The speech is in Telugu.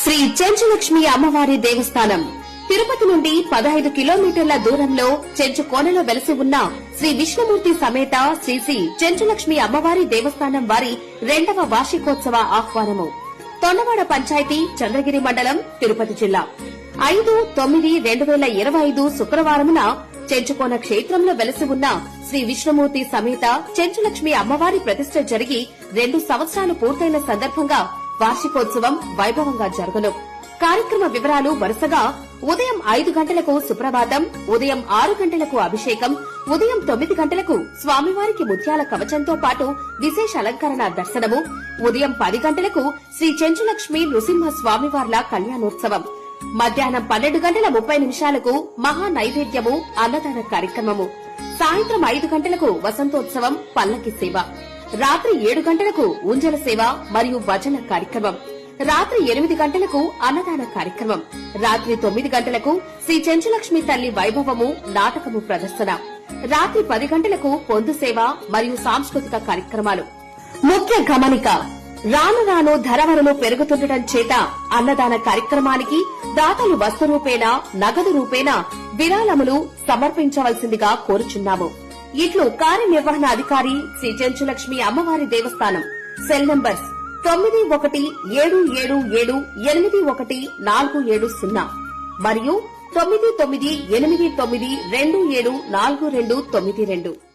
శ్రీ చెంచులక్ష్మి అమ్మవారి దేవస్థానం. తిరుపతి నుండి పదహైదు కిలోమీటర్ల దూరంలో చెంచు కోనలో వెలసి ఉన్న శ్రీ విష్ణుమూర్తి సమేత శ్రీ శ్రీ చెంచులక్ష్మి అమ్మవారి దేవస్థానం వారి రెండవ వార్షికోత్సవ ఆహ్వానము. తొండవాడ పంచాయతీ చంద్రగిరి మండలం తిరుపతి జిల్లా. ఐదు తొమ్మిది రెండు వేల ఇరవై ఐదు శుక్రవారమున చెంచుకోన క్షేత్రంలో వెలసి ఉన్న శ్రీ విష్ణుమూర్తి సమేత చెంచులక్ష్మి అమ్మవారి ప్రతిష్ట జరిగి రెండు సంవత్సరాలు పూర్తయిన సందర్భంగా వార్షికోత్సవం వైభవంగా జరగను. కార్యక్రమ వివరాలు వరుసగా ఉదయం ఐదు గంటలకు సుప్రభాతం ఉదయం ఆరు గంటలకు అభిషేకం ఉదయం తొమ్మిది గంటలకు స్వామివారికి ముత్యాల కవచంతో పాటు విశేష అలంకరణ దర్శనము ఉదయం పది గంటలకు శ్రీ చెంచులక్ష్మి నృసింహ స్వామివార్ల కళ్యాణోత్సవం మధ్యాహ్నం పన్నెండు గంటల ముప్పై నిమిషాలకు మహా నైవేద్యము అన్నదాన కార్యక్రమము సాయంత్రం ఐదు గంటలకు వసంతోత్సవం పల్లకి సేవ. రాత్రి ఏడు గంటలకు ఊంజల సేవ మరియు భజన కార్యక్రమం. రాత్రి ఎనిమిది గంటలకు అన్నదాన కార్యక్రమం. రాత్రి తొమ్మిది గంటలకు శ్రీ చెంచులక్ష్మి తల్లి వైభవము నాటకము ప్రదర్శన. రాత్రి పది గంటలకు పొందు సేవ మరియు సాంస్కృతిక కార్యక్రమాలు. ముఖ్య గమనిక రాను రాను ధరవరలు పెరుగుతుండటం చేత అన్నదాన కార్యక్రమానికి దాతలు వస్తు రూపేణా నగదు రూపేణా విరాళములు సమర్పించవలసిందిగా కోరుచున్నాము. ఇట్లు కార్యనిర్వహణ అధికారి శ్రీ చెంచులక్ష్మి అమ్మవారి దేవస్థానం. సెల్ నంబర్స్ తొమ్మిది ఒకటి ఏడు ఏడు ఏడు ఎనిమిది ఒకటి నాలుగు ఏడు సున్నా మరియు తొమ్మిది తొమ్మిది ఎనిమిది తొమ్మిది రెండు ఏడు నాలుగు రెండు తొమ్మిది రెండు.